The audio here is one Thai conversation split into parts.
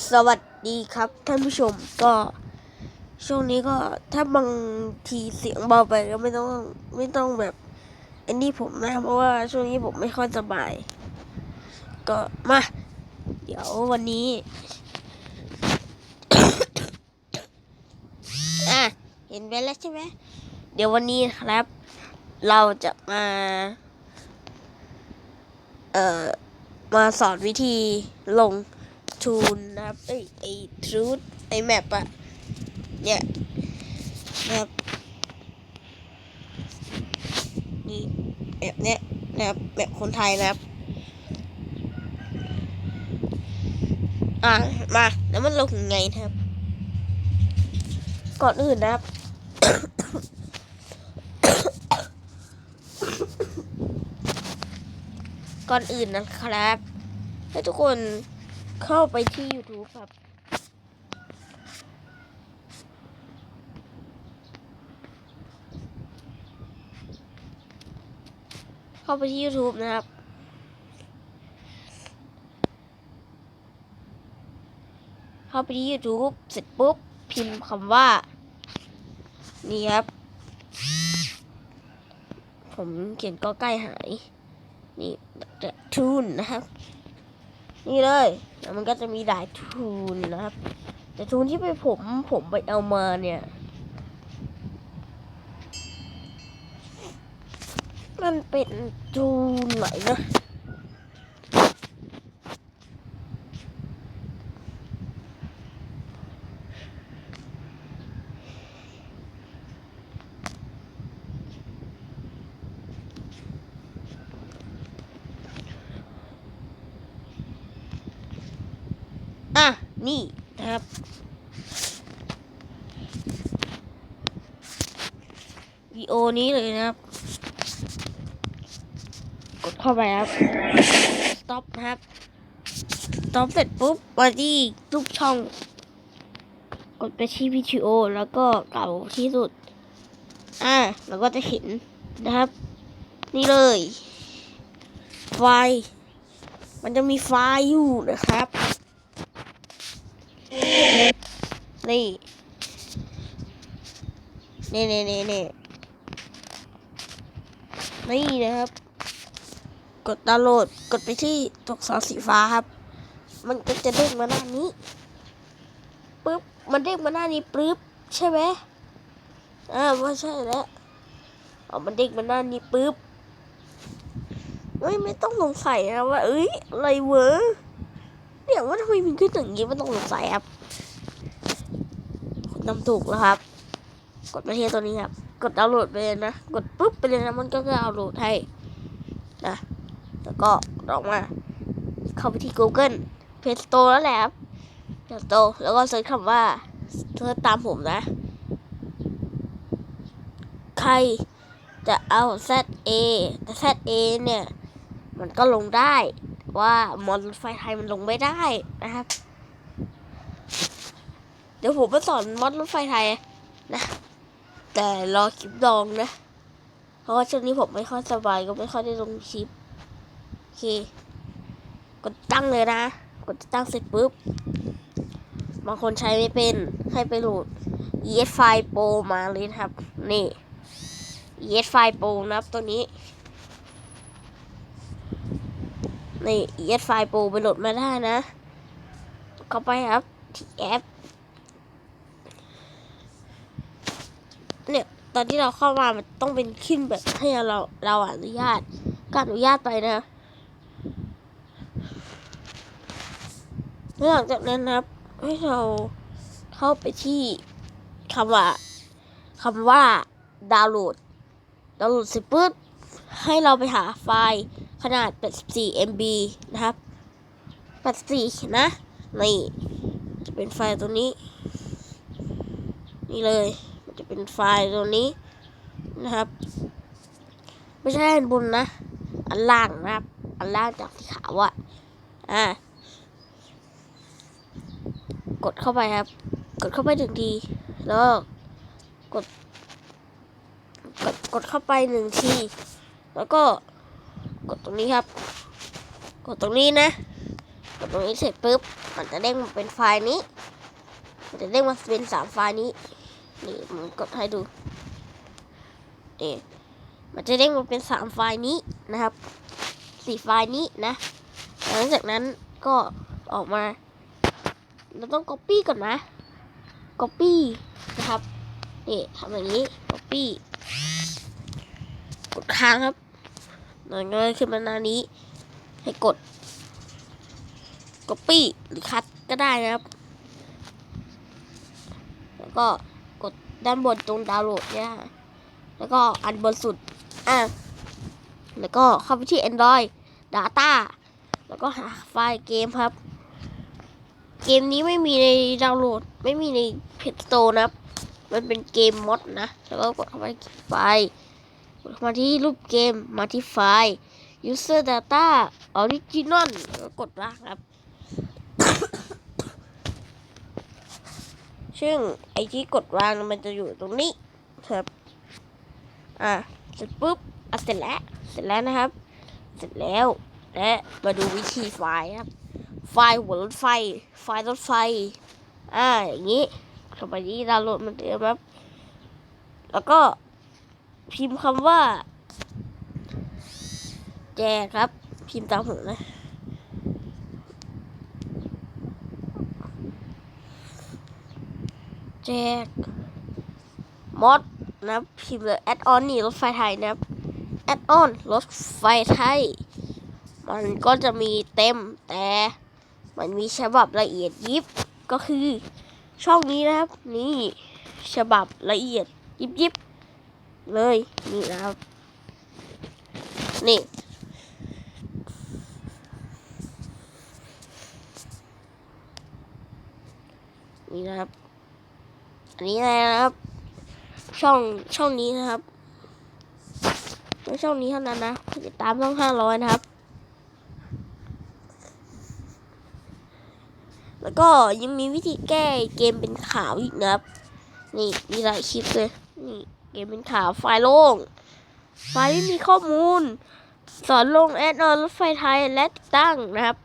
สวัสดีครับท่านผู้ชมก็ช่วงนี้ก็ถ้าบางทีเสียงเบาไปก็ไม่ต้องไม่ต้องแบบอันนี้ผมนะเพราะว่าช่วงนี้ผมไม่ค่อยสบาย ก็มา เดี๋ยววันนี้อะเห็นไปแล้วใช่ไหมเดี๋ยววันนี้ครับ เราจะมา เอ่อมาสอนวิธีลง ทูนนะครับไอไอทรูดไอแมปอะเนี่ยนะครับนี่แบบเนี้ยนะครับแบบคนไทยนะครับ อะมาแล้วมันลงยังไงนะครับ ก่อนอื่นนะครับก่อนอื่นนะครับ ให้ทุกคน เข้าไปที่ YouTube ครับ เข้าไปที่ YouTube นะครับเข้าไปที่ YouTube เสร็จปุ๊บ พิมพ์คำว่า นี่ครับ ผมเขียนก็ใกล้หาย นี่ทูนนะครับ นี่เลยแล้วมันก็จะมีหลายทูนนะครับ แต่ทูนที่ไปผมผมไปเอามาเนี่ย มันเป็นทูนไหนนะ อะ นี่นะครับ วีโอนี้เลยนะครับ กดเข้าไปครับ stop นะครับ stop เสร็จปุ๊บมาที่รูปช่อง กดไปที่วิดีโอแล้วก็เก่าที่สุด อ่าเราก็จะเห็นนะครับ นี่เลย ไฟ มันจะมีไฟอยู่นะครับ นี่ นี่นี่นี่นี่นี่นะครับ กดดาวน์โหลด กดไปที่ตัวอักษรสีฟ้าครับ มันก็จะเด้งมาหน้านี้ปึ๊บ มันเด้งมาหน้านี้ปึ๊บ ใช่ไหมอ่าไม่ใช่แล้วอ๋อมันเด้งมาหน้านี้ปึ๊บเฮ้ยไม่ต้องสงสัยนะว่า เอ้ยอะไรเวอเนี่ยว่าทำไมมันขึ้นอย่างนี้ไม่ต้องสงสัยครับ นำถูกแล้วครับ กดมาที่ตัวนี้ครับ กดดาวน์โหลดไปเลยนะ กดปุ๊บไปเลยนะมันก็จะดาวโหลดให้นะแล้วก็ออกมา เข้าไปที่ Google Play Store แล้วแหละครับ Play Store แล้วก็เซิร์ชคำว่าเซิร์ชตามผมนะ ใครจะเอา ZA แต่ ZA เนี่ย มันก็ลงได้ว่ามอนไฟไทยมันลงไม่ได้นะครับ เดี๋ยวผมมาสอนมอดรถไฟไทยนะ แต่รอคลิปดองนะ เพราะว่าช่วงนี้ผมไม่ค่อยสบายก็ไม่ค่อยได้ลงคลิป โอเค กดตั้งเลยนะ กดตั้งเสร็จปุ๊บบางคนใช้ไม่เป็นให้ไปโหลด ES File Pro มาเลยครับ นี่ ES File Pro นะครับตัวนี้นี่ ES File Pro ไปโหลดมาได้นะ เข้าไปครับที่แอป เนี่ย ตอนที่เราเข้ามามันต้องเป็นขึ้นแบบให้เราเราอนุญาตก็อนุญาตไปนะหลังจากนั้นนะครับ ให้เราเข้าไปที่คำว่าคำว่าดาวน์โหลดดาวน์โหลดเสร็จปุ๊บให้เราไปหาไฟล์ขนาด 84 MB นะครับ 84 นะ นี่ จะเป็นไฟล์ตัวนี้ นี่เลย จะเป็นไฟล์ตัวนี้นะครับ ไม่ใช่อันบนนะ อันล่างนะครับ อันล่างจากสีขาวอะอะกดเข้าไปครับ กดเข้าไปหนึ่งที แล้วกด กด กดเข้าไปหนึ่งที แล้วก็กดตรงนี้ครับ กดตรงนี้นะดตรงนี้เสร็จปุ๊บ มันจะเด้งมาเป็นไฟล์นี้ มันจะเด้งมาเป็นสามไฟล์นี้ ดให้ดูนี่มันจะเด้งมาเป็นสามไฟล์นี้นะครับสี่ไฟล์นี้นะหลังจากนั้นก็ออกมา เราต้อง copy ก่อนนะ copy นะครับนี่ทำอย่างนี้ copy กดค้างครับมันก็ขึ้นมาหน้านี้ ให้กด copy หรือ cut ก็ได้นะครับ แล้วก็ ด้านบนตรงดาวน์โหลดเนี่ยแล้วก็อันบนสุดอะแล้วก็เข้าไปที่ Android Data แล้วก็หาไฟล์เกมครับ เกมนี้ไม่มีในดาวน์โหลด ไม่มีในเพจสโตร์นะครับ มันเป็นเกมมอดนะ แล้วก็กดเข้าไปไฟล์กดมาที่รูปเกมมาที่ไฟล์ user data original แล้วก็กดวางครับ ซึ่งไอที่กดวางมันจะอยู่ตรงนี้ครับอะเสร็จปุ๊บอะเสร็จแล้วเสร็จแล้วนะครับ เสร็จแล้วและมาดูวิธีไฟล์ครับ ไฟล์หัวรถไฟ ไฟล์รถไฟ อ่าอย่างนี้เข้าไปที่ดาวน์โหลดมันเดิมครับ แล้วก็พิมพ์คำว่า แจครับ พิมพ์ตามผมนะ แจกมอดนะพิมพ์เลยแอดออนนี่รถไฟไทยนะแอดออนรถไฟไทย มันก็จะมีเต็มแต่มันมีฉบับละเอียดยิบก็คือช่องนี้นะครับ นี่ฉบับละเอียดยิบยิบเลยนี่นะครับ นี่นี่นะครับ อันนี้นะครับ ช่องช่องนี้นะครับไม่ช่องนี้เท่านั้นนะติดตามต้องห้าร้อยนะครับ แล้วก็ยังมีวิธีแก้เกมเป็นขาวอีกนะครับ นี่มีหลายคลิปเลยนี่เกมเป็นขาวไฟล์โล่งไฟล์ไม่มีข้อมูล สอนลงแอดออนรถไฟไทยและติดตั้งนะครับ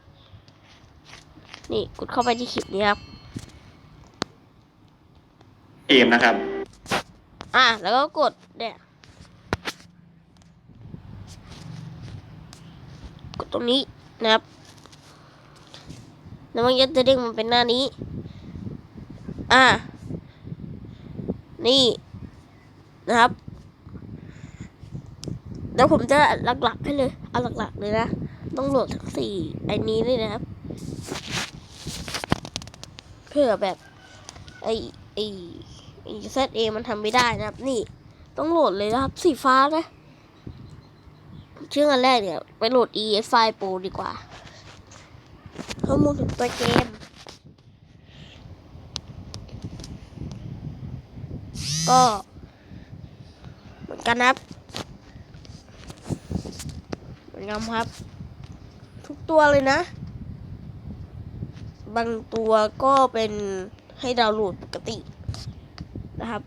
นี่กดเข้าไปที่คลิปนี้ครับ เกมนะครับ อะ แล้วก็กดเนี่ยกดตรงนี้นะครับ แล้วมันก็จะเด้งมันเป็นหน้านี้ อะ นี่นะครับ แล้วผมจะหลักๆให้เลย เอาหลักๆเลยนะ ต้องโหลดทั้งสี่ไอ้นี้เลยนะครับ เพื่อแบบไอ้ไอ้ ไอเซตเอมันทำไม่ได้นะครับ นี่ต้องโหลดเลยนะครับ สีฟ้านะ ชื่ออันแรกเนี่ย ไปโหลด ES File Pro ดีกว่าข้อมูลถึงตัวเกม ก็เหมือนกันครับเหมือนกันครับ ทุกตัวเลยนะ บางตัวก็เป็นให้ดาวน์โหลดปกติ นะครับ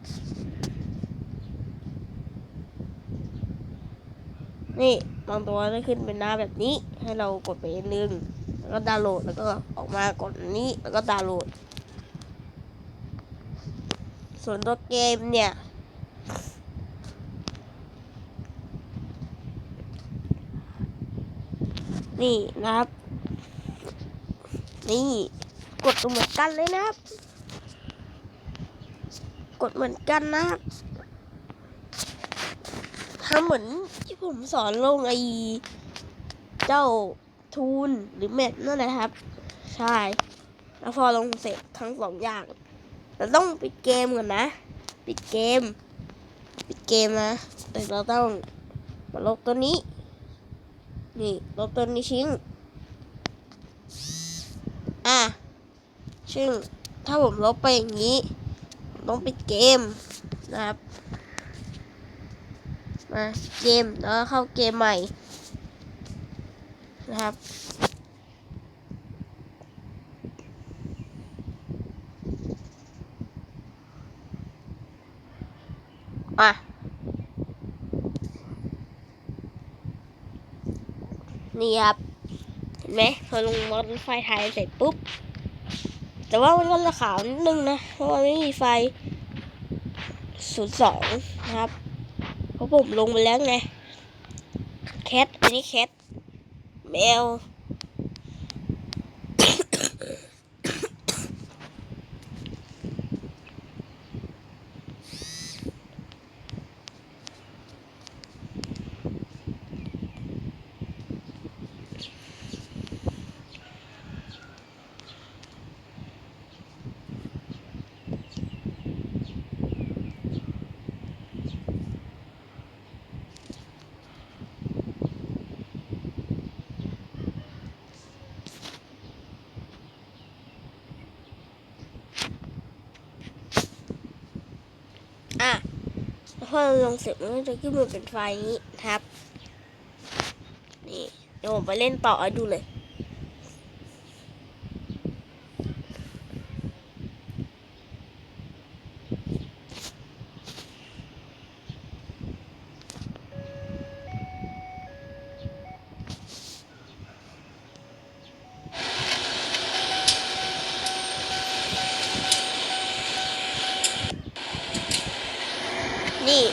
นี่บางตัวจะขึ้นเป็นหน้าแบบนี้ ให้เรากดไปอันนึงแล้วก็ดาวน์โหลดแล้วก็ออกมากดนนี้แล้วก็ดาวน์โหลด ส่วนตัวเกมเนี่ยนี่นะครับ นี่ กดเหมือนกันเลยนะครับ กดเหมือนกันนะครับทำเหมือนที่ผมสอนลงไอเจ้าทูนหรือแมทนั่นแหละครับ ใช่ แล้วพอลงเสร็จทั้งสองอย่างเราต้องปิดเกมก่อนนะ ปิดเกม ปิดเกมนะ แต่เราต้องมาลบตัวนี้ นี่ลบตัวนี้ทิ้งอะซึ่งถ้าผมลบไปอย่างนี้ ต้องปิดเกมนะครับ มาเกมแล้วเข้าเกมใหม่ นะครับอะนี่ครับ เห็นไหมพอลงมอเตอร์ไฟไทยเสร็จปุ๊บ แต่ว่ามันก็จะขาวนิดนึงนะ เพราะว่าไม่มีไฟ02นะครับ เพราะผมลงไปแล้วไงแคทอันนี้แคทแมว อะแล้ว พอเราลงเสร็จมันก็จะขึ้นมาเป็นไฟนี้ครับ นี่เดี๋ยวผมไปเล่นต่อให้ดูเลย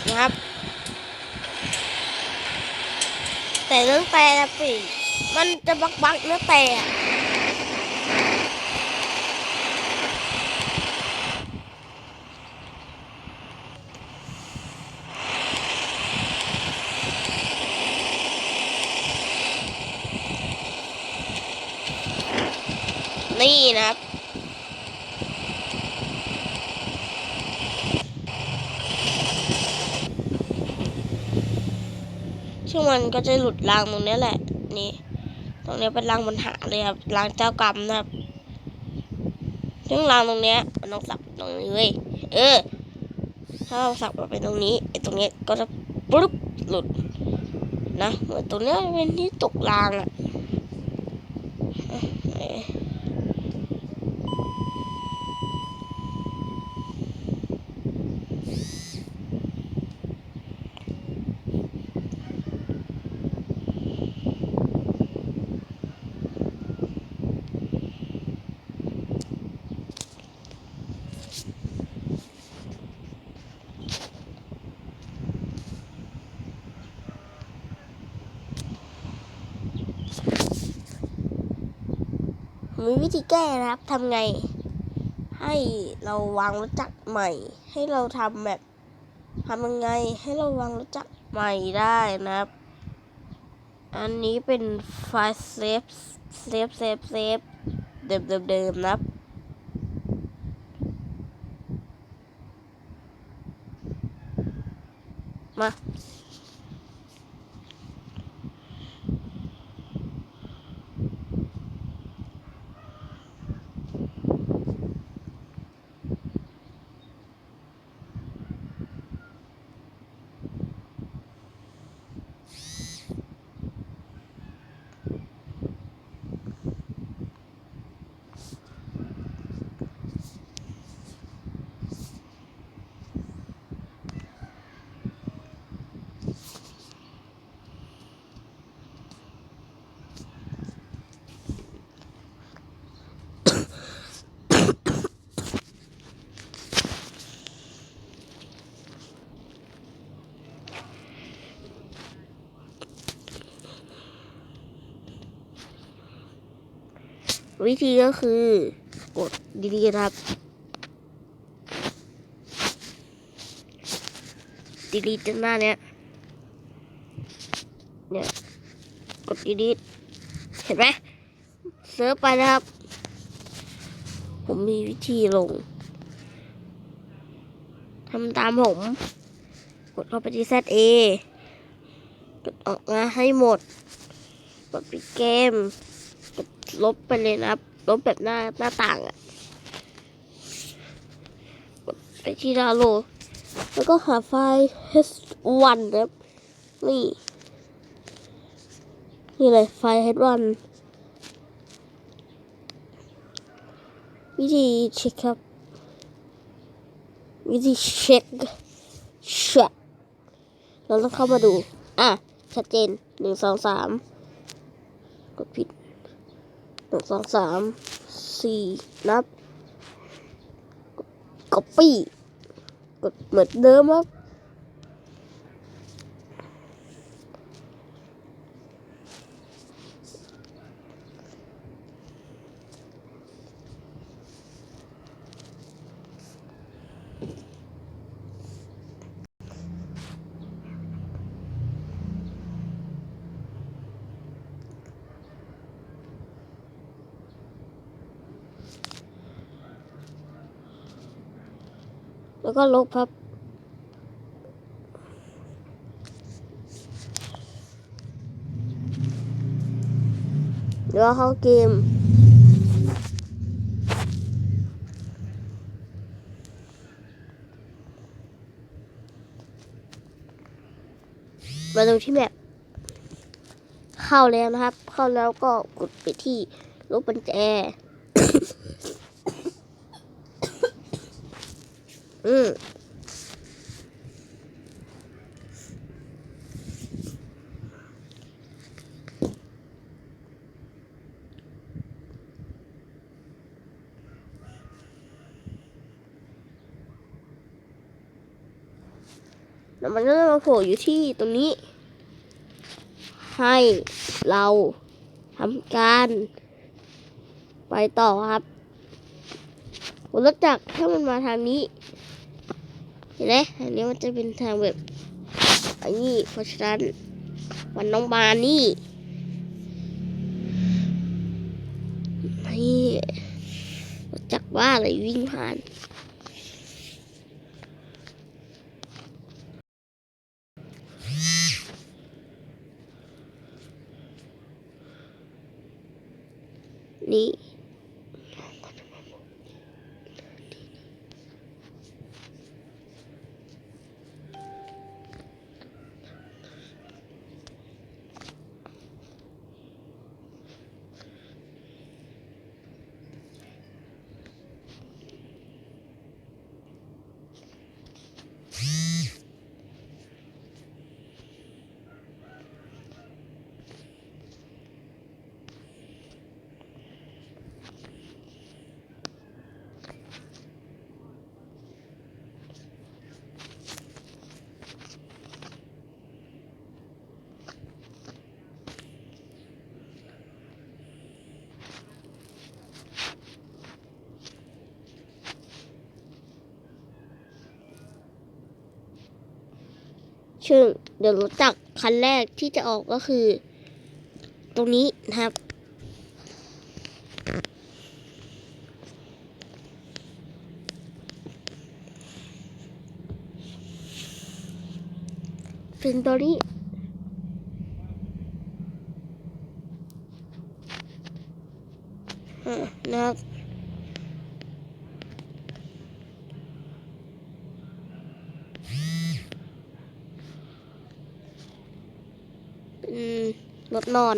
นะครับ แต่เรื่องแต่นะปีมันจะบักบักเนื้อแต่อะนี่นะครับ ซึ่งมันก็จะหลุดรางตรงนี้แหละ นี่ ตรงนี้เป็นรางปัญหาเลยครับรางเจ้ากรรมนะครับซึ่งรางตรงนี้มันต้องสับตรงนี้เว้ยเออ ถ้าเราสับมาเป็นตรงนี้ไอ้ตรงนี้ก็จะปุ๊บหลุดนะเหมือนตรงนี้เป็นที่ตกรางอะเอ๊ะ มีวิธีแก้นะครับทำไง ให้เราวางรถจักรใหม่ ให้เราทำแบบทำยังไงให้เราวางรถจักรใหม่ได้นะครับ อันนี้เป็นไฟล์เซฟเซฟเซฟเซฟเดิมเดิมเดิมนะครับมา วิธีก็คือ กดดีๆครับดีๆจนหน้าเนี้ยเนี่ย กดดีๆเห็นไหมเซิร์ฟไปนะครับ ผมมีวิธีลงทำตามผม กดเข้าไปที่ ZA กดออกมาให้หมด กดปิดเกม ลบไปเลยนะครับ ลบแบบหน้าหน้าต่างอะไปที่ดาวโหลดแล้วก็หาไฟล์ h1 นะครับ นี่ นี่เลยไฟล์ h1 วิธีเช็คครับ วิธีเช็คเช็คเราต้องเข้ามาดู อะ ชัดเจนหนึ่งสองสามกดผิด นึ่งสองสามสี่นับ copy กดเหมือนเดิมครับ ก็ลบครับเดี๋ยวเข้าเกมมาดูที่แมปเข้าแล้วนะครับ เข้าแล้วก็กดไปที่ลูกปัญแจ อืมแล้วมันก็จะมาโผล่อยู่ที่ตรงนี้ ให้เราทำการ ไปต่อครับผมรู้จักถ้ามันมาทางนี้ ไหมอันนี้มันจะเป็นทางแบบอันนี้เพราะฉะนั้นวันน้องบานี่นี่จักว่าอะไรวิ่งผ่าน ซึ่งเดี๋ยวรถจักรคันแรกที่จะออกก็คือ ตรงนี้นะครับ เป็นตัวนี้อ่นะครับ เป็น รถนอน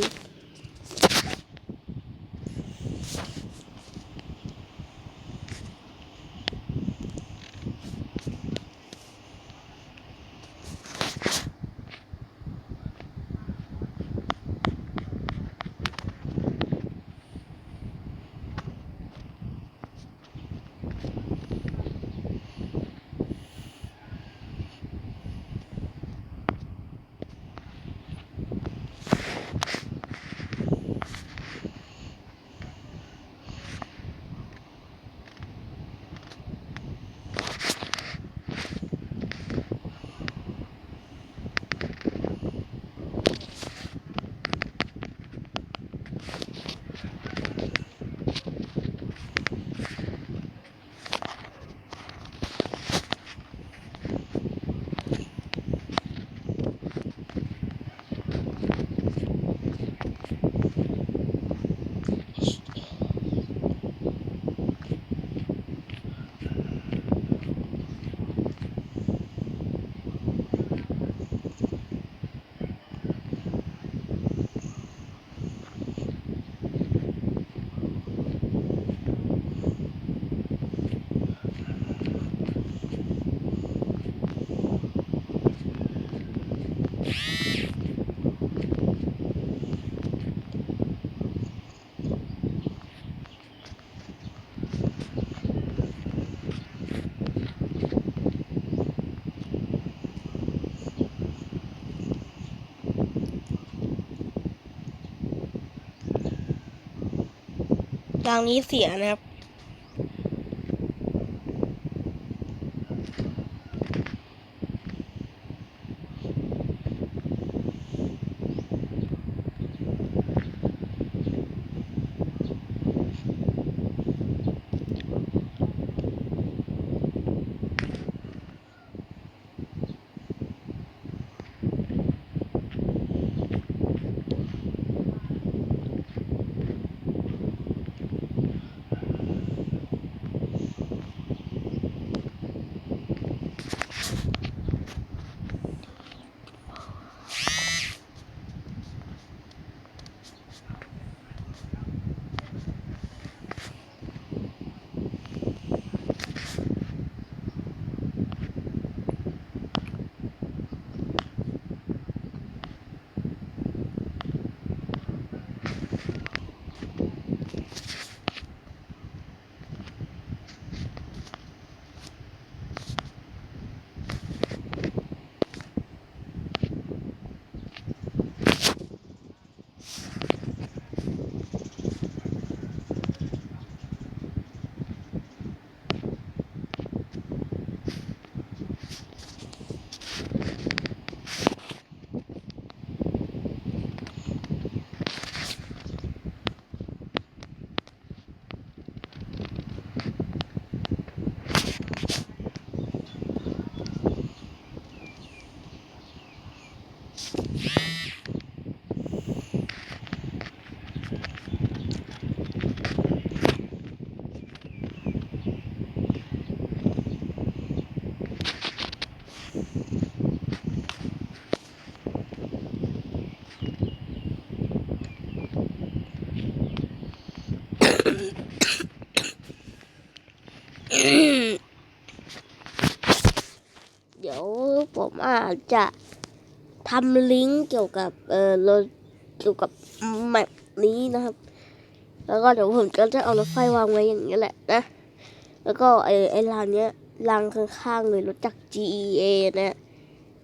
รางนี้เสียนะครับาจจะทำลิงก์เกี่ยวกับเอ่อรถเกี่ยวกับแมปนี้นะครับ แล้วก็เดี๋ยวผมก็จะเอารถไฟวางไว้อย่างนี้แหละนะ แล้วก็ไอ้ไอ้รางเนี้ยรางข้างๆเลยรถจาก GEA เนี่ย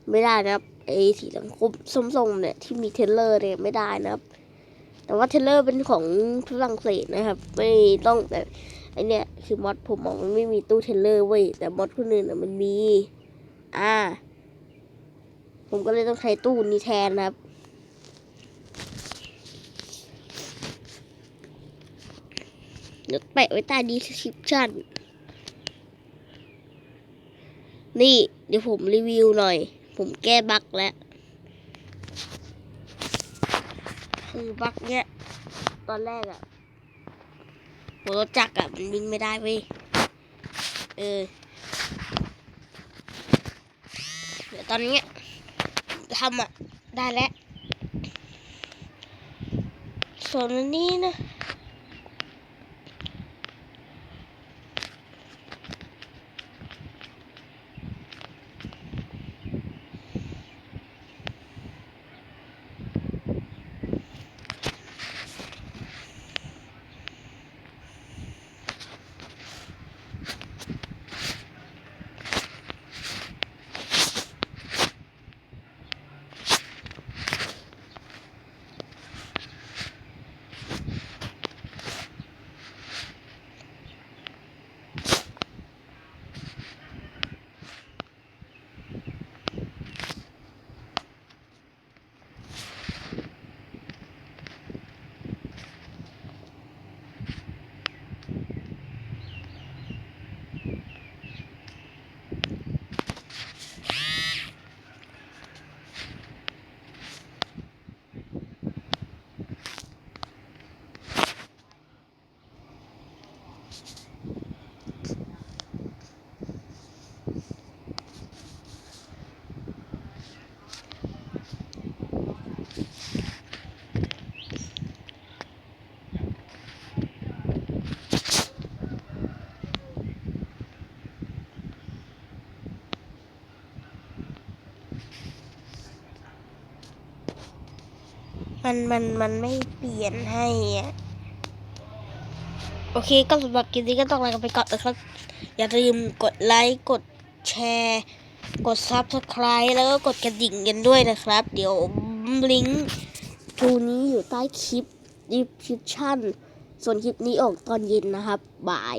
ไม่ได้นะครับไอ้สีสังคมส้มๆเนี่ยที่มีเทเลอร์เนี่ยไม่ได้นะครับ แต่ว่าเทเลอร์เป็นของฝรั่งเศสนะครับ ไม่ต้องแต่ไอเนี่ยคือมอดผมมองมันไม่มีตู้เทเลอร์เว้ยแต่มอดคนอื่นอะมันมี อ่า ผมก็เลยต้องใช้ตู้นี้แทนครับ เดี๋ยวแปะไว้ใต้ดีสคริปชั่น นี่ เดี๋ยวผมรีวิวหน่อย ผมแก้บั๊กแล้ว คือบั๊กเนี้ย ตอนแรกอะหัวรถจักรอะมันวิ่งไม่ได้เว้ย เออ เดี๋ยวตอนเนี้ย ทำอะ ได้แล้วส่วนนี้นะ มันมันมันไม่เปลี่ยนให้อะโอเคก็สำหรับคลิปนี้ก็ต้องลากันไปก่อนนะครับ อย่าลืมกดไลค์กดแชร์ กด Subscribe แล้วก็กดกระดิ่งกันด้วยนะครับ เดี๋ยวลิงก์ทูนี้อยู่ใต้คลิป description ส่วนคลิปนี้ออกตอนเย็นนะครับ บาย